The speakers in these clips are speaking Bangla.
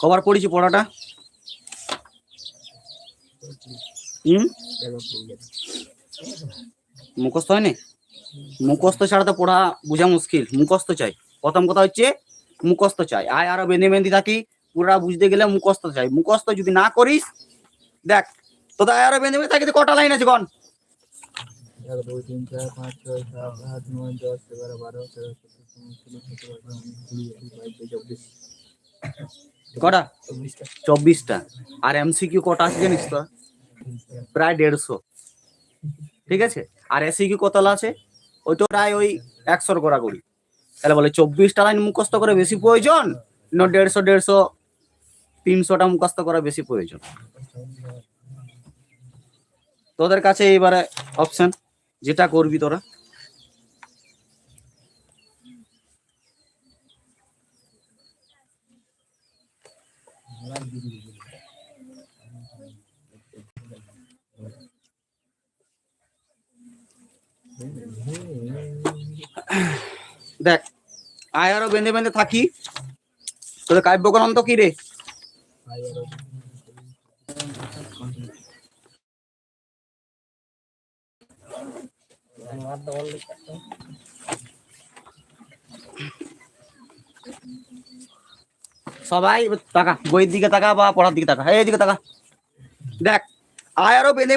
কবার পড়েছি পড়াটা? মুখস্থ হয়নি? মুখস্থ ছাড়া তো পড়া বোঝা মুশকিল। মুখস্থ চাই। প্রথম কথা হচ্ছে, মুখস্থ চাই। আয় আরও বেঁধে বেঁধে থাকি। পুরা বুঝতে গেলে মুখস্থ চাই। মুখস্থ যদি না করিস, দেখ তো আয় আরও বেঁধে বেঁধে থাকি কটা লাইন আছে কন? কটা? চব্বিশটা। আর এমসিকিউ কটা আছে জানিস তো? প্রায় দেড়শো। ঠিক আছে? আর এসিকিউ কতলা আছে? ওই তো প্রায় ওই একশোর করা করি তাহলে বলে চব্বিশটা লাইন মুখস্থ করে বেশি প্রয়োজন? না দেড়শো দেড়শো তিনশোটা মুখস্থ করা বেশি প্রয়োজন? তোদের কাছে এইবারে অপশন যেটা করবি তোরা দেখ আয় আরও বেঁধে বেঁধে থাকি। তোদের কাব্যগ্রন্থ কি রে? সবাই তাকা, বইয়ের দিকে তাকা বা পড়ার দিকে তাকা। এই দিকে তাকা। দেখ আয় আরও বেঁধে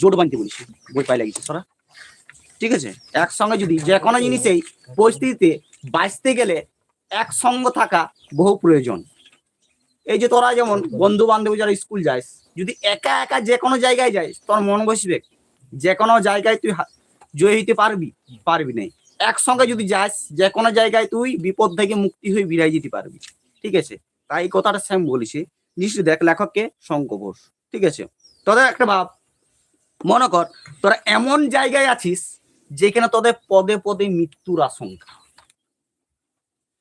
জোট বানতে বলিস। বই পাই লাগিয়েছে সরা। ঠিক আছে? একসঙ্গে যদি যে কোনো জিনিসেই পরিস্থিতিতে বাঁচতে গেলে একসঙ্গ থাকা বহু প্রয়োজন। এই যে তোরা যেমন বন্ধু বান্ধব যারা স্কুল যাস যদি একা একা যে কোনো জায়গায় যাস তোর মন বসবে। যে কোনো জায়গায় তুই জয় হইতে পারবি পারবি নাই। একসঙ্গে যদি যাস যে কোনো জায়গায় তুই বিপদ থেকে মুক্তি হয়ে বিরাই যেতে পারবি। ঠিক আছে? তাই কথাটা স্যাম বলেছি। নিশ্চয় দেখ লেখককে শঙ্ক ঘোষ। ঠিক আছে? তোদের একটা ভাব, মনে কর, তোরা এমন জায়গায় আছিস, যেখানে তোদের পদে পদে মৃত্যুর আশঙ্কা।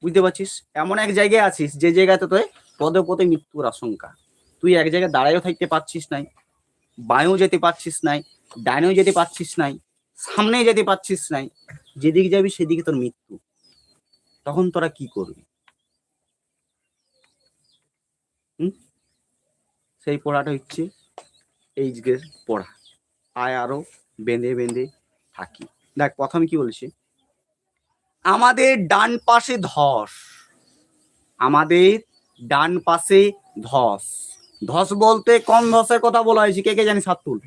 বুঝতে পারছিস? এমন এক জায়গায় আছিস, যে জায়গাতে তোর পদে পদে মৃত্যুর আশঙ্কা। তুই এক জায়গায় দাঁড়ায়ও থাকতে পারছিস নাই, বাঁয়েও যেতে পারছিস নাই ডাইনেও যেতে পারছিস নাই সামনে যেতে পারছিস নাই, যেদিকে যাবি সেদিকে তোর মৃত্যু। তখন তোরা কি করবি? সেই পড়াটা হচ্ছে এই যে পড়া। আয় আরও বেঁধে বেঁধে থাকি। দেখ, প্রথমে কি বলেছে? আমাদের ডান পাশে ধস। আমাদের ডান পাশে ধস। ধস বলতে কোন ধসের কথা বলা হয়েছে? কে কে জানি সাতুল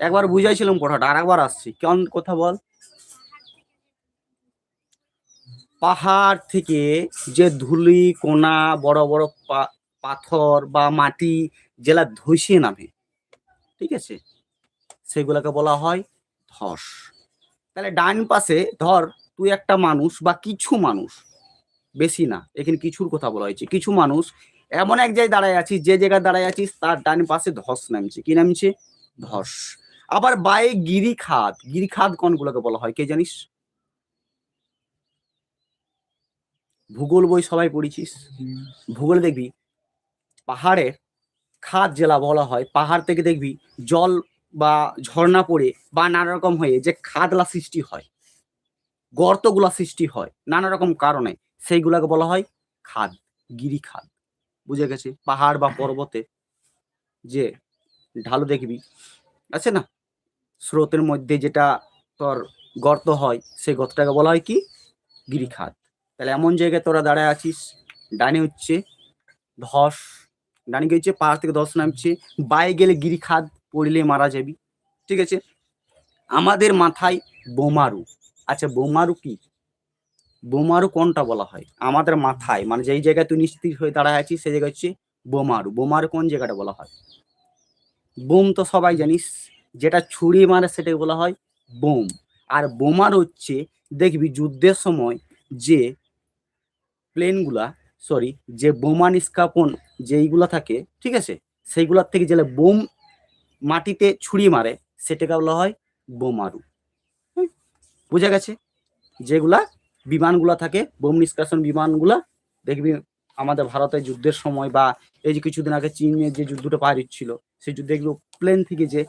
একবার বুঝাইছিলাম কথাটা, আর একবার আসছি। কোন কথা বল? পাহাড় থেকে যে ধুলি, কোনা, বড় বড় পাথর বা মাটি যেগুলা ধসিয়ে নামে, ঠিক আছে? সেগুলোকে বলা হয় ধস। তাহলে ডান পাশে ধর তুই একটা মানুষ বা কিছু মানুষ, বেশি না, এখানে কিছুর কথা বলা হয়েছে, কিছু মানুষ এমন এক জায়গায় দাঁড়ায় আছিস, যে জায়গায় দাঁড়ায় আছিস, তার ডান পাশে ধস নামছে, কি নামছে? ধস। আবার বায়ে গিরিখাদ গিরিখাদ কোনগুলোকে বলা হয়, কে জানিস? ভূগোল বই সবাই পড়েছিস? ভূগোল দেখবি পাহাড়ের খাদ জেলা বলা হয়, পাহাড় থেকে দেখবি, জল বা ঝর্ণা পড়ে বা নানা রকম হয়ে যে খাদলা সৃষ্টি হয়, গর্তগুলা সৃষ্টি হয় নানা রকম কারণে সেইগুলাকে বলা হয় খাদ গিরি খাদ বুঝে গেছে? পাহাড় বা পর্বতে যে ঢালু দেখবি, আছে না? স্রোতের মধ্যে যেটা তোর গর্ত হয়, সেই গর্তটাকে বলা হয় কি? গিরিখাদ। তাহলে এমন জায়গায় তোরা দাঁড়ায় আছিস, ডানে হচ্ছে ধস, ডানে হচ্ছে পাহাড় থেকে ধস নামছে, বায়ে গেলে গিরিখাদ পড়লে মারা যাবি। ঠিক আছে? আমাদের মাথায় বোমারু। আচ্ছা বোমারু কি? বোমারু কোনটা বলা হয়? আমাদের মাথায় মানে যেই জায়গায় তুই নিশ্চিত হয়ে দাঁড়ায় আছিস, সেই জায়গা হচ্ছে বোমারু। বোমারু কোন জায়গাটা বলা হয়? বোম তো সবাই জানিস, যেটা ছুরি মারে সেটাকে বলা হয় বোম। আর বোমার হচ্ছে, দেখবি যুদ্ধের সময় যে প্লেনগুলা সরি যে বোমা নিষ্কাপন যেইগুলা থাকে, ঠিক আছে? সেইগুলার থেকে যেগুলো বোম মাটিতে ছুরি মারে, সেটাকে বলা হয় বোমারু। বুঝা গেছে? যেগুলা বিমানগুলা থাকে, বোম নিষ্কাশন বিমানগুলা, দেখবি আমাদের ভারতের যুদ্ধের সময় বা এই যে কিছুদিন আগে চীনের যে যুদ্ধটা পার হচ্ছিল সেই যুদ্ধে দেখবি প্লেন থেকে যে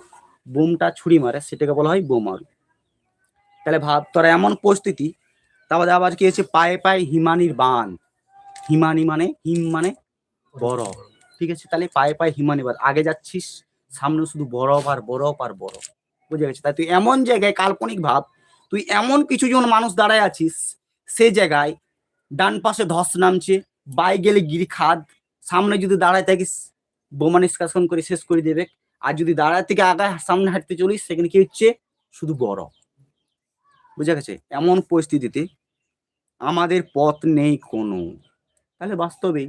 বোমটা ছুরি মারে, সেটাকে বলা হয় বোমারু। তাহলে ভাব, তোরা এমন পরিস্থিতি তারপরে আবার কি হচ্ছে পায়ে পায়ে হিমানির বান। হিমানি মানে হিম মানে বড় ঠিক আছে? তাহলে পায়ে পায়ে হিমানি বান। আগে যাচ্ছিস সামনে শুধু বরফ আর বরফ আর বরফ। বুঝে গেছে? তাই তুই এমন জায়গায় কাল্পনিক ভাব, তুই এমন কিছু জন মানুষ দাঁড়ায় আছিস, সে জায়গায় ডান পাশে ধস নামছে, বাই গেলে গিরি খাদ, সামনে যদি দাঁড়ায় থাকিস, বোমা নিষ্কাশন করে শেষ করে দেবে। আর যদি দাঁড়ায় থেকে আগায় সামনে হাঁটতে চলিস, সেখানে কি হচ্ছে? শুধু বরফ। বুঝা গেছে? এমন পরিস্থিতিতে আমাদের পথ নেই কোনো। তাহলে বাস্তবেই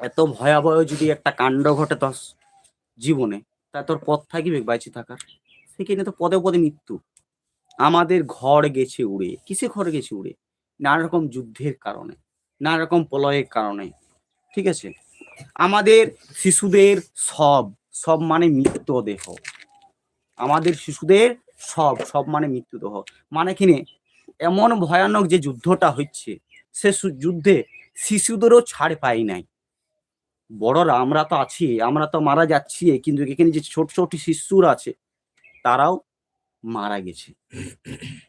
এত ভয়াবহ যদি একটা কাণ্ড ঘটে তোর জীবনে তা তোর পথ থাকিবে বাইচে থাকার? সেখানে তো পদে পদে মৃত্যু। আমাদের ঘর গেছে উড়ে। কিসে ঘর গেছে উড়ে? নানা রকম যুদ্ধের কারণে নানা রকম প্রলয়ের কারণে। ঠিক আছে? আমাদের শিশুদের সব সব মানে মৃতদেহ আমাদের শিশুদের সব সব মানে মৃত্যুদেহ মানে কিনে এমন ভয়ানক যে যুদ্ধটা হচ্ছে, সে যুদ্ধে শিশুদেরও ছাড় পাই নাই। বড়রা, আমরা তো আছি, আমরা তো মারা যাচ্ছি, কিন্তু এখানে যে ছোট ছোট শিশুরা আছে, তারাও মারা গেছে।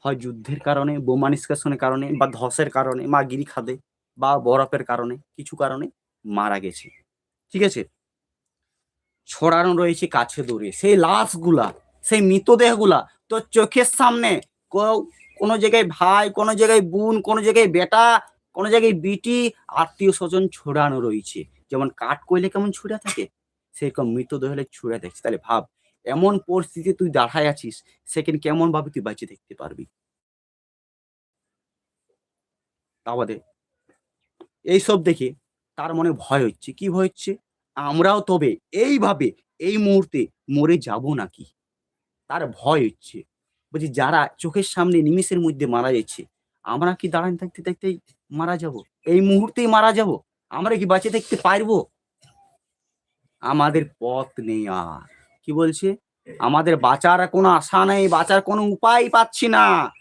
হয় যুদ্ধের কারণে, বোমা নিষ্কাশনের কারণে, বা ধসের কারণে, মা গিরি খাদে বা বরফের কারণে, কিছু কারণে মারা গেছে। ঠিক আছে? ছড়ানো রয়েছে কাছে দূরে। সেই লাশগুলা, সেই মৃতদেহগুলা তো চোখের সামনে কোনো জায়গায় ভাই, কোনো জায়গায় বোন, কোনো জায়গায় বেটা, কোনো জায়গায় বিটি, আত্মীয় স্বজন ছড়ানো রয়েছে। যেমন কাঠ কইলে কেমন ছুড়ে থাকে, সেরকম মৃতদেহ হলে ছুড়ে দেখছে। তাহলে ভাব, এমন পরিস্থিতি তুই দাঁড়ায় আছিস, সেখানে কেমন ভাবে তুই বাঁচিয়ে দেখতে পারবি? তা বাদে এইসব দেখে তার মনে ভয় হচ্ছে। কি ভয় হচ্ছে? আমরাও তবে এইভাবে এই মুহূর্তে মরে যাব নাকি? তার ভয় হচ্ছে। বলছি, যারা চোখের সামনে নিমিষের মধ্যে মারা যাচ্ছে, আমরা কি দাঁড়ান থাকতে থাকতেই মারা যাব? এই মুহূর্তেই মারা যাব? আমরা কি বাঁচে থাকতে পারব? আমাদের পথ নেই আর। কি বলছে? আমাদের বাঁচার কোনো আশা নেই, বাঁচার কোনো উপায় পাচ্ছি না।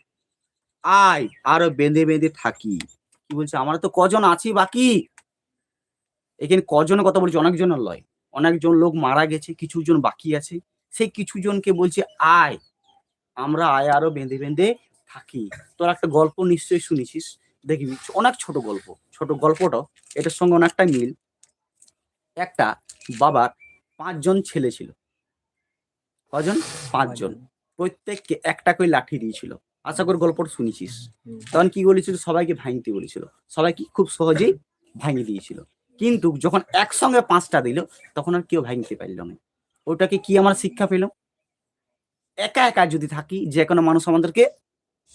আয়, আরও বেঁধে বেঁধে থাকি। কি বলছে? আমরা তো কজন আছি বাকি? এখানে কজনের কথা বলছি? অনেকজনের লয়। অনেকজন লোক মারা গেছে কিছু জন বাকি আছে। সেই কিছু জনকে বলছে, আয়। আমরা আয়, আরও বেঁধে বেঁধে থাকি। তোর একটা গল্প নিশ্চয়ই শুনেছিস? দেখবি অনেক ছোট গল্প ছোট গল্পটা এটার সঙ্গে অনেকটা মিল। একটা বাবার পাঁচজন ছেলে ছিল। কজন? পাঁচজন। প্রত্যেককে একটা করে লাঠি দিয়েছিল। আশা করি গল্পটা শুনেছিস। তখন কি বলেছিল? সবাইকে ভাঙতে বলেছিল। সবাইকে খুব সহজেই ভাঙিয়ে দিয়েছিল। কিন্তু যখন একসঙ্গে পাঁচটা দিল তখন আর কেউ ভাঙতে পারল না। ওটাকে কি আমার শিক্ষা পেল একা একা যদি থাকি যে কোনো মানুষ আমাদেরকে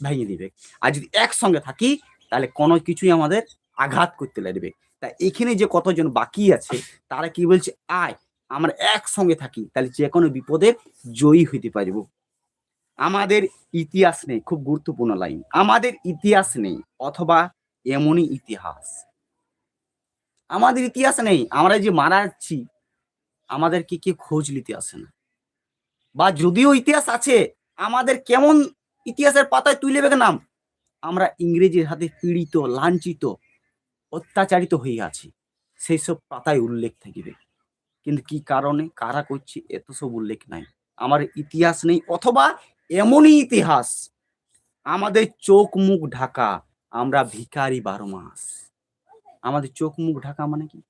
ভেঙে দিবে। আর যদি একসঙ্গে থাকি তাহলে কোনো কিছুই আমাদের আঘাত করতে লাগবে। তা এখানে যে কতজন বাকি আছে, তারা কি বলছে, আয়, আমরা একসঙ্গে থাকি, তাহলে যে কোনো বিপদে জয়ী হইতে পারব। আমাদের ইতিহাস নেই, খুব গুরুত্বপূর্ণ লাইন। আমাদের ইতিহাস নেই, অথবা এমনই ইতিহাস। আমাদের ইতিহাস নেই, আমরা যে মারা যাচ্ছি, আমাদেরকে কে খোঁজ নিতে আসে না। বা যদিও ইতিহাস আছে, আমাদের কেমন ইতিহাসের পাতায় তুলে বেগে নাম আমরা ইংরেজির হাতে পীড়িত, লাঞ্ছিত, অত্যাচারিত হয়ে আছি। সেই সব পাতায় উল্লেখ থাকিবে। কিন্তু কি কারণে, কারা করছে, এত সব উল্লেখ নাই। আমার ইতিহাস নেই, অথবা এমনই ইতিহাস। আমাদের চোখ মুখ ঢাকা, আমরা ভিখারি বারো মাস। আমাদের চোখ মুখ ঢাকা মানে কি?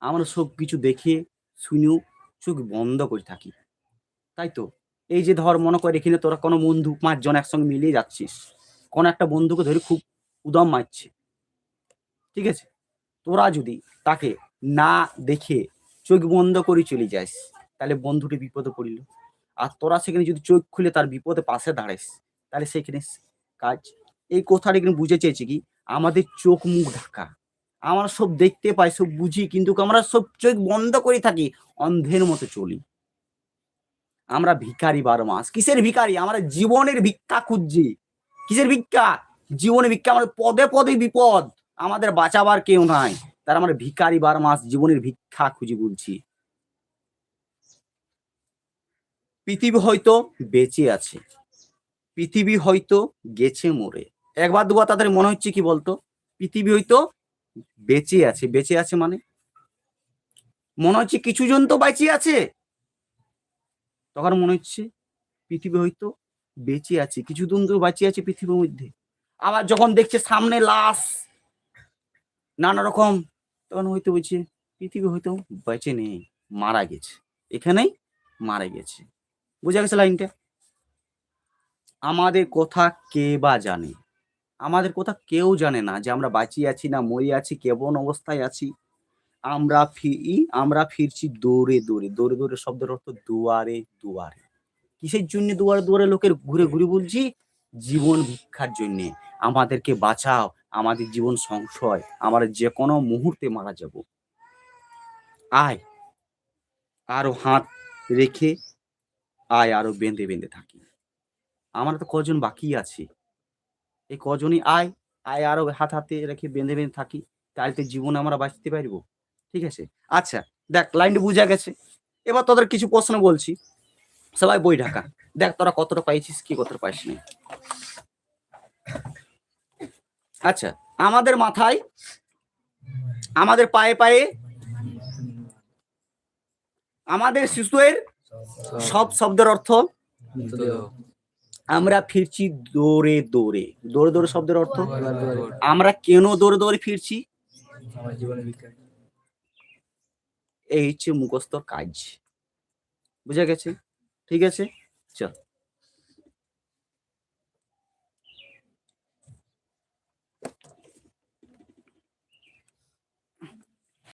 আমরা সব কিছু দেখে, শুনেও চোখ বন্ধ করে থাকি। তাই তো? এই যে ধর মনে করে এখানে তোরা কোনো বন্ধু পাঁচজন একসঙ্গে মিলিয়ে যাচ্ছিস, কোনো একটা বন্ধুকে ধরে খুব উদম মারছে, ঠিক আছে? তোরা যদি তাকে না দেখে চোখ বন্ধ করে চলে যাস, তাহলে বন্ধুটি বিপদে পড়িল। আর তোরা সেখানে যদি চোখ খুলে তার বিপদে পাশে দাঁড়াইস তাহলে সেখানে কাজ। এই কথাটা এখানে বুঝে চেয়েছি কি? আমাদের চোখ মুখ ঢাকা। আমরা সব দেখতে পাই, সব বুঝি, কিন্তু আমরা সব চোখ বন্ধ করে থাকি, অন্ধের মতো চলি। আমরা ভিখারি বারো মাস। কিসের ভিখারি? আমরা জীবনের ভিক্ষা খুঁজছি। কিসের ভিক্ষা? জীবনে ভিক্ষা আমাদের পদে পদে বিপদ। আমাদের বাঁচাবার কেউ নাই। তার আমরা ভিখারি বার মাস জীবনের ভিক্ষা খুঁজি বলছি পৃথিবী হয়তো বেঁচে আছে। পৃথিবী হয়তো গেছে মরে। একবার দুবার তাদের মনে হচ্ছে কি বলতো? পৃথিবী হয়তো বেঁচে আছে। বেঁচে আছে মানে? মনে হচ্ছে কিছু জন তো বেঁচে আছে। তখন মনে হচ্ছে পৃথিবী হয়তো বেঁচে আছে, কিছু জন তো বেঁচে আছে পৃথিবীর মধ্যে। আবার যখন দেখছে সামনে লাশ, নানা রকম, তখন হয়তো বলছে, পৃথিবী হয়তো বেঁচে নেই, মারা গেছে। এখানেই মারা গেছে। বোঝা গেছে লাইনটা? আমাদের কথা কে বা জানে? আমাদের কথা কেউ জানে না যে আমরা বাঁচিয়ে আছি না, মরে আছি, কেমন অবস্থায় আছি। আমরা ফিরি, আমরা ফিরছি দৌড়ে দৌড়ে। দৌড়ে দৌড়ে শব্দের অর্থ দুয়ারে দুয়ারে। কিসের জন্য দুয়ারে দুয়ারে লোকের ঘুরে ঘুরে বলছি? জীবন ভিক্ষার জন্যে। আমাদেরকে বাঁচাও, আমাদের জীবন সংশয়, আমরা যে কোনো মুহূর্তে মারা যাব। আয়, আরও হাত রেখে আয়, আরও বেঁধে বেঁধে থাকি। আমরা তো কজন বাকি আছে? এই কজনই আয় আয়, আরও হাত, হাতে রেখে বেঁধে বেঁধে থাকি। তাহলে তো জীবনে আমরা বাঁচতে পারব। ঠিক আছে? আচ্ছা দেখ লাইনটা বুঝা গেছে। এবার তোদের কিছু প্রশ্ন বলছি। সবাই বই ঢাকা। দেখ তোরা কতটা পাইছিস কি কতটা পাইছিস আচ্ছা আমাদের মাথায় আমাদের পায়ে পায়ে আমাদের শিশুয়ের সব শব্দের অর্থ আমরা ফিরছি দৌড়ে দৌড়ে। দৌড়ে দৌড়ে শব্দের অর্থ? আমরা কেন দৌড়ে দৌড়ে ফিরছি? এই হচ্ছে মুখস্থ কাজ। বুঝা গেছে? ঠিক আছে? চল।